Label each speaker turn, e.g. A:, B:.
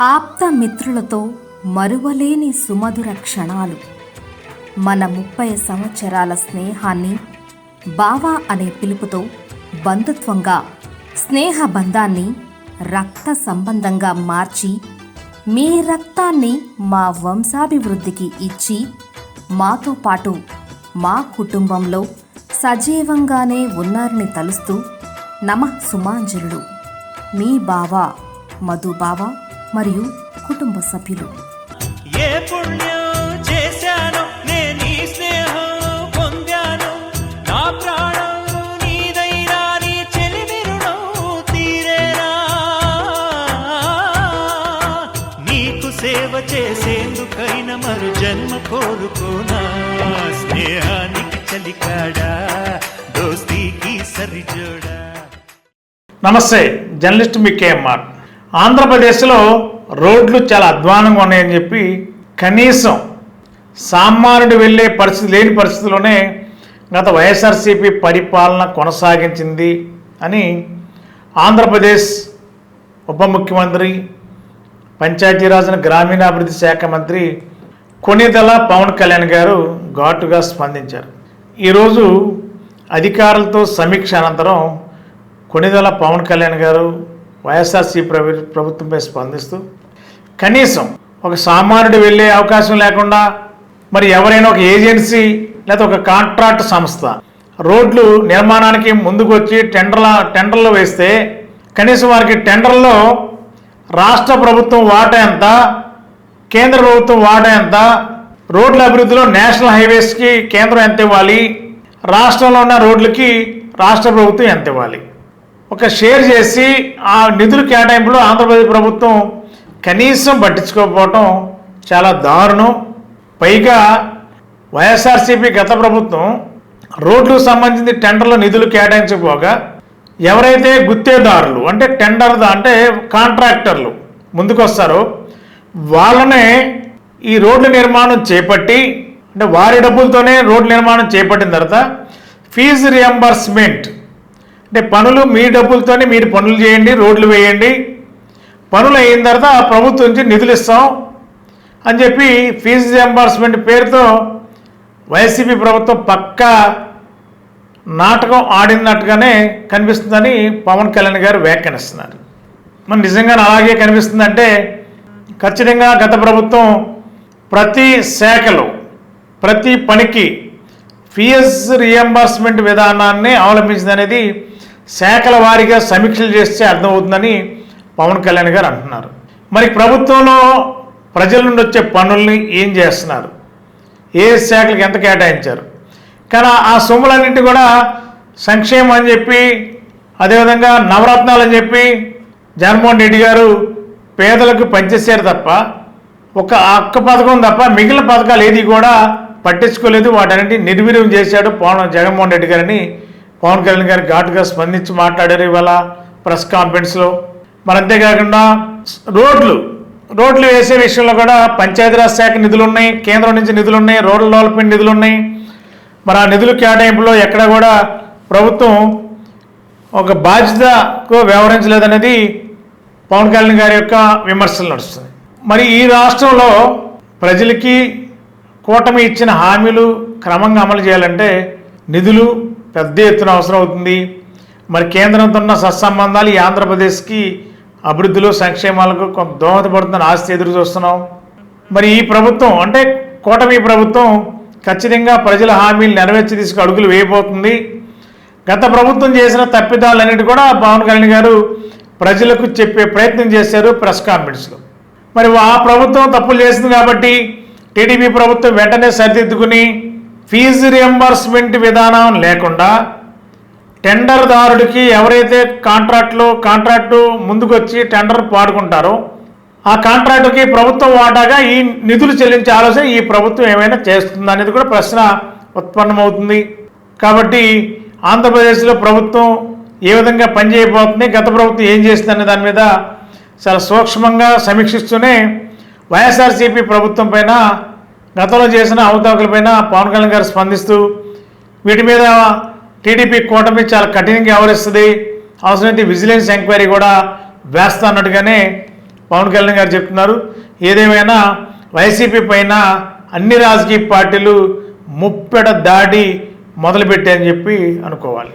A: ఆప్త మిత్రులతో మరువలేని సుమధుర క్షణాలు. మన ముప్పై సంవత్సరాల స్నేహాన్ని బావా అనే పిలుపుతో బంధుత్వంగా స్నేహ బంధాన్ని రక్త సంబంధంగా మార్చి మీ రక్తాన్ని మా వంశాభివృద్ధికి ఇచ్చి మాతో పాటు మా కుటుంబంలో సజీవంగానే ఉన్నారని తలుస్తూ నమ సుమాంజలుడు మీ బావ మధుబావ మరియు కుటుంబ సభ్యులు.
B: ఏ పుణ్యం చేశాను నేను ఈ స్నేహం పొందాను. నా ప్రాణం నీదైనా నీ చెలిమి రుణం తీరేనా? నీకు సేవ చేసేందుకైన మరు జన్మ కోరుకోనా? స్నేహానికి చలికాడా దోస్తీకి సరిజోడా?
C: నమస్తే జర్నలిస్ట్ మీ కేఎంఆర్. ఆంధ్రప్రదేశ్లో రోడ్లు చాలా అధ్వానంగా ఉన్నాయని చెప్పి కనీసం సామాన్యుడు వెళ్ళే పరిస్థితి లేని పరిస్థితిలోనే గత వైఎస్ఆర్సీపీ పరిపాలన కొనసాగించింది అని ఆంధ్రప్రదేశ్ ఉప ముఖ్యమంత్రి పంచాయతీరాజ్ గ్రామీణాభివృద్ధి శాఖ మంత్రి కొనిదల పవన్ కళ్యాణ్ గారు ఘాటుగా స్పందించారు. ఈరోజు అధికారులతో సమీక్ష అనంతరం కొనిదల పవన్ కళ్యాణ్ గారు వైఎస్ఆర్సీ ప్రభు ప్రభుత్వంపై స్పందిస్తూ కనీసం ఒక సామాన్యుడు వెళ్ళే అవకాశం లేకుండా మరి ఎవరైనా ఒక ఏజెన్సీ లేదా ఒక కాంట్రాక్ట్ సంస్థ రోడ్లు నిర్మాణానికి ముందుకు వచ్చి టెండర్ల టెండర్లు వేస్తే కనీసం వారికి టెండర్లో రాష్ట్ర ప్రభుత్వం వాటా ఎంత కేంద్ర ప్రభుత్వం వాటా ఎంత రోడ్ల అభివృద్ధిలో నేషనల్ హైవేస్కి కేంద్రం ఎంత ఇవ్వాలి రాష్ట్రంలో ఉన్న రోడ్లకి రాష్ట్ర ప్రభుత్వం ఎంత ఇవ్వాలి. ఒక షేర్ చేసి ఆ నిధుల కేటాయింపులో ఆంధ్రప్రదేశ్ ప్రభుత్వం కనీసం పట్టించుకోకపోవటం చాలా దారుణం. పైగా వైఎస్ఆర్సీపీ గత ప్రభుత్వం రోడ్లకు సంబంధించి టెండర్లో నిధులు కేటాయించకపోగా ఎవరైతే గుత్తేదారులు అంటే టెండర్ అంటే కాంట్రాక్టర్లు ముందుకొస్తారో వాళ్ళనే ఈ రోడ్ల నిర్మాణం చేపట్టి అంటే వారి డబ్బులతోనే రోడ్ల నిర్మాణం చేపట్టిన తర్వాత ఫీజు రియంబర్స్మెంట్ అంటే పనులు మీ డబ్బులతోనే మీరు పనులు చేయండి రోడ్లు వేయండి. పనులు అయిన తర్వాత ఆ ప్రభుత్వం నుంచి నిధులు ఇస్తాం అని చెప్పి ఫీజు రియంబర్స్మెంట్ పేరుతో వైసీపీ ప్రభుత్వం పక్కా నాటకం ఆడినట్టుగానే కనిపిస్తుందని పవన్ కళ్యాణ్ గారు వ్యాఖ్యానిస్తున్నారు. మరి నిజంగా అలాగే కనిపిస్తుందంటే ఖచ్చితంగా గత ప్రభుత్వం ప్రతి శాఖలో ప్రతి పనికి ఫీజు రియంబర్స్మెంట్ విధానాన్ని అవలంబించిందనేది శాఖల వారీగా సమీక్షలు చేస్తే అర్థమవుతుందని పవన్ కళ్యాణ్ గారు అంటున్నారు. మరి ప్రభుత్వంలో ప్రజల నుండి వచ్చే పనుల్ని ఏం చేస్తున్నారు? ఏ శాఖలకు ఎంత కేటాయించారు? కానీ ఆ సొమ్ములన్నింటి కూడా సంక్షేమం అని చెప్పి అదేవిధంగా నవరత్నాలు అని చెప్పి జగన్మోహన్ రెడ్డి గారు పేదలకు పంచేశారు తప్ప ఒక అక్క పథకం తప్ప మిగిలిన పథకాలు ఏది కూడా పట్టించుకోలేదు. వాటన్నిటి నిర్వీర్యం చేశాడు పవన్ జగన్మోహన్ రెడ్డి గారని పవన్ కళ్యాణ్ గారు ఘాటుగా స్పందించి మాట్లాడారు ఇవాళ ప్రెస్ కాన్ఫరెన్స్లో మరి అంతేకాకుండా రోడ్లు రోడ్లు వేసే విషయంలో కూడా పంచాయతీరాజ్ శాఖ నిధులు ఉన్నాయి కేంద్రం నుంచి నిధులు ఉన్నాయి రోడ్ల డెవలప్మెంట్ నిధులు ఉన్నాయి మరి ఆ నిధులు కేటాయింపులో ఎక్కడ కూడా ప్రభుత్వం ఒక బాధ్యతకు వ్యవహరించలేదనేది పవన్ కళ్యాణ్ గారి యొక్క విమర్శలు నడుస్తుంది మరి ఈ రాష్ట్రంలో ప్రజలకి కూటమి ఇచ్చిన హామీలు క్రమంగా అమలు చేయాలంటే నిధులు పెద్ద ఎత్తున అవసరం అవుతుంది. మరి కేంద్రంతో ఉన్న సత్సంబంధాలు ఈ ఆంధ్రప్రదేశ్కి అభివృద్ధిలో సంక్షేమాలకు కొంత దోహదపడుతుందని ఆస్తి ఎదురు చూస్తున్నాం. మరి ఈ ప్రభుత్వం అంటే కూటమి ప్రభుత్వం ఖచ్చితంగా ప్రజల హామీలు నెరవేర్చి తీసుకు అడుగులు వేయబోతుంది. గత ప్రభుత్వం చేసిన తప్పిదాలన్నిటి కూడా పవన్ కళ్యాణ్ గారు ప్రజలకు చెప్పే ప్రయత్నం చేశారు ప్రెస్ కాన్ఫరెన్స్లో. మరి ఆ ప్రభుత్వం తప్పులు చేసింది కాబట్టి టీడీపీ ప్రభుత్వం వెంటనే సరిదిద్దుకుని ఫీజు రియంబర్స్మెంట్ విధానం లేకుండా టెండర్దారుడికి ఎవరైతే కాంట్రాక్ట్లో కాంట్రాక్టు ముందుకొచ్చి టెండర్ పాడుకుంటారో ఆ కాంట్రాక్టుకి ప్రభుత్వం వాటాగా ఈ నిధులు చెల్లించే ఆలోచన ఈ ప్రభుత్వం ఏమైనా చేస్తుంది అనేది కూడా ప్రశ్న ఉత్పన్నమవుతుంది. కాబట్టి ఆంధ్రప్రదేశ్లో ప్రభుత్వం ఏ విధంగా పనిచేయబోతుంది గత ప్రభుత్వం ఏం చేస్తుంది అనే దాని మీద చాలా సూక్ష్మంగా సమీక్షిస్తూనే వైఎస్ఆర్సీపీ ప్రభుత్వం పైన గతంలో చేసిన అవతవకలపైన పవన్ కళ్యాణ్ గారు స్పందిస్తూ వీటి మీద టీడీపీ కూటమి చాలా కఠినంగా వ్యవహరిస్తుంది. అవసరమైతే విజిలెన్స్ ఎంక్వైరీ కూడా వేస్తా అన్నట్టుగానే పవన్ కళ్యాణ్ గారు చెప్తున్నారు. ఏదేమైనా వైసీపీ పైన అన్ని రాజకీయ పార్టీలు ముప్పెడ దాడి మొదలుపెట్టాయని చెప్పి అనుకోవాలి.